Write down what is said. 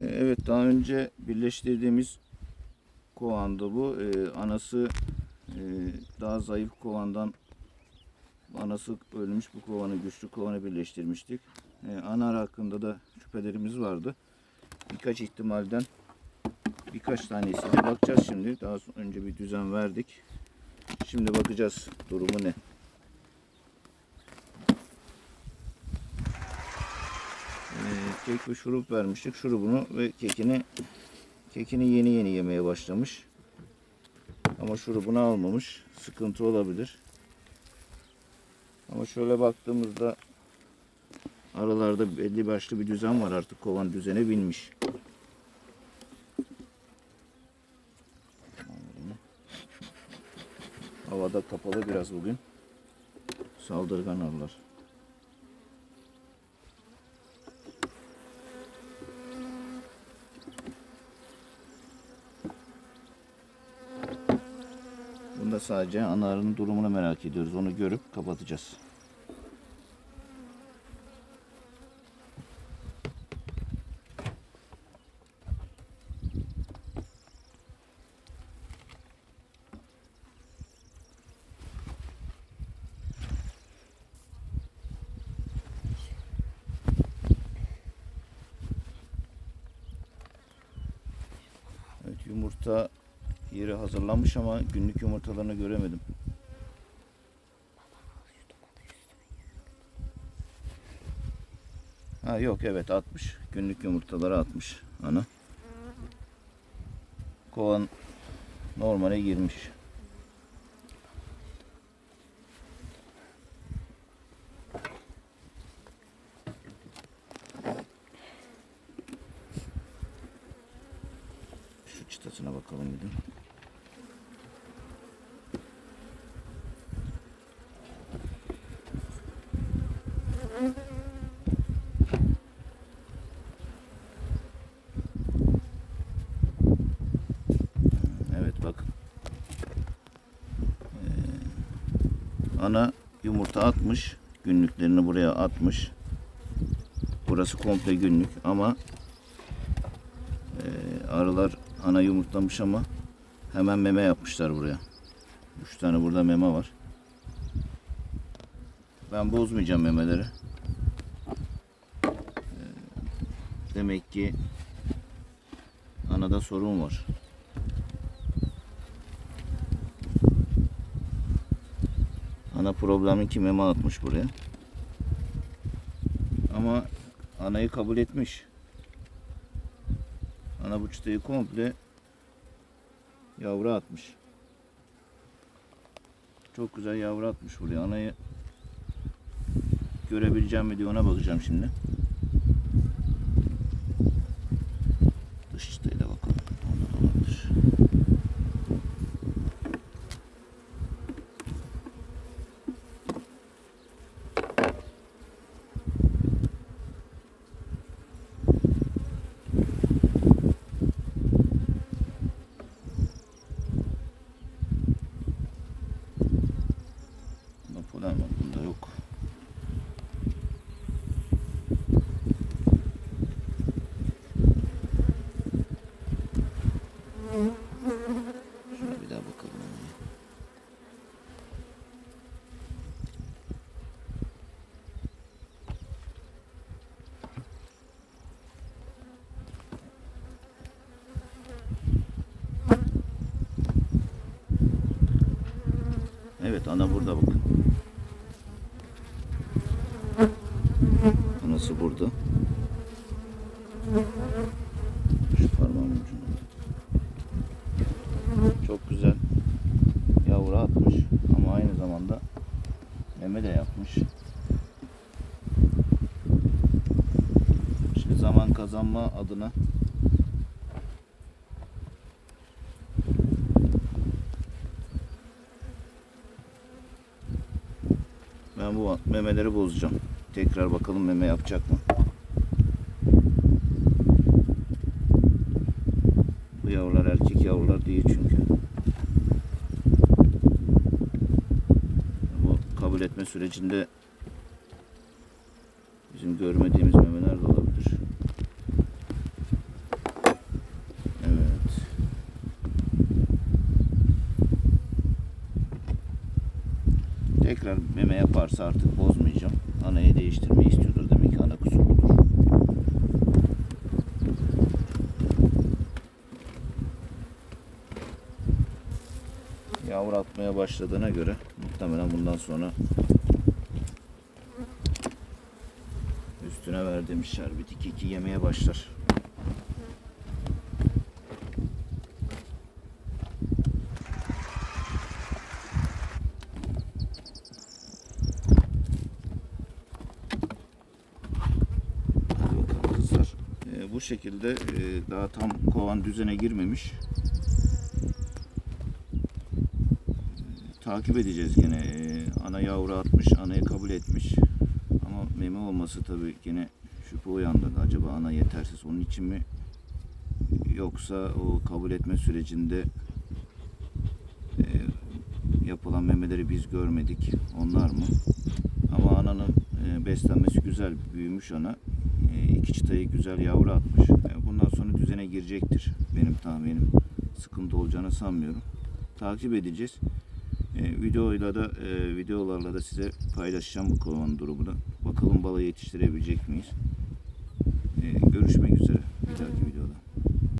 E, Evet daha önce birleştirdiğimiz kovandı bu. Ee, anası e, daha zayıf kovandan anası ölmüş bu kovanı güçlü kovanı birleştirmiştik. Ee, ana hakkında da şüphelerimiz vardı. Birkaç ihtimalden birkaç tanesine bakacağız şimdi. Daha önce bir düzen verdik. Şimdi bakacağız durumu ne. Ee, kek ve şurup vermiştik. Şurubunu ve kekini kekini yeni yeni yemeye başlamış. Ama şurubunu almamış. Sıkıntı olabilir. Ama şöyle baktığımızda aralarda belli başlı bir düzen var artık. Kovan düzene binmiş. Havada kapalı biraz bugün. Saldırgan. Bunda sadece ana durumunu merak ediyoruz. Onu görüp kapatacağız. Evet yumurta yeri hazırlanmış ama günlük yumurtalarını göremedim. Ha yok evet atmış. Günlük yumurtaları atmış ana. Kovan normale girmiş. Çıtasına bakalım bir. Evet bakın. Ee, ana yumurta atmış. Günlüklerini buraya atmış. Burası komple günlük ama ee, arılar ana yumurtlamış ama hemen meme yapmışlar buraya. Üç tane burada meme var. Ben bozmayacağım memeleri. Ee, demek ki anada sorun var. Ana problemin ki meme atmış buraya. Ama anayı kabul etmiş. Ana bu çıtayı komple yavru atmış. Çok güzel yavru atmış buraya. Anayı görebileceğim mi diye ona bakacağım şimdi. Dış çıtayla bakalım. Onda da olabilir. Bunda polen var. Bunda yok. Şöyle bir daha bakalım. Evet ana burada bakın. Anası burada. Şu parmağımın ucunda. Çok güzel yavru atmış ama aynı zamanda meme de yapmış. Şimdi zaman kazanma adına bu memeleri bozacağım. Tekrar bakalım meme yapacak mı? Bu yavrular erkek yavrular değil çünkü. Bu kabul etme sürecinde bizim görmediğimiz memeler de olabilir. Varsa artık bozmayacağım. Anayı değiştirmeyi istiyordur demek ki ana kusurludur. Yavru atmaya başladığına göre muhtemelen bundan sonra üstüne verdiğimiz şerbeti keki yemeye başlar. Hadi bakalım kızlar. Ee, bu şekilde e, daha tam kovan düzene girmemiş. Ee, takip edeceğiz gene. Ee, ana yavru atmış, anayı kabul etmiş. Ama meme olması tabii gene şüphe uyandırdı. Acaba ana yetersiz onun için mi? Yoksa o kabul etme sürecinde e, yapılan memeleri biz görmedik. Onlar mı? Ama ananın e, beslenmesi güzel, büyümüş ana. E, iki çıtayı güzel yavru atmış. E, bundan sonra düzene girecektir benim tahminim. Sıkıntı olacağını sanmıyorum. Takip edeceğiz. E, videoyla da e, videolarla da size paylaşacağım bu kovanın durumunu. Bakalım balığı yetiştirebilecek miyiz? Görüşmek üzere bir dahaki videoda.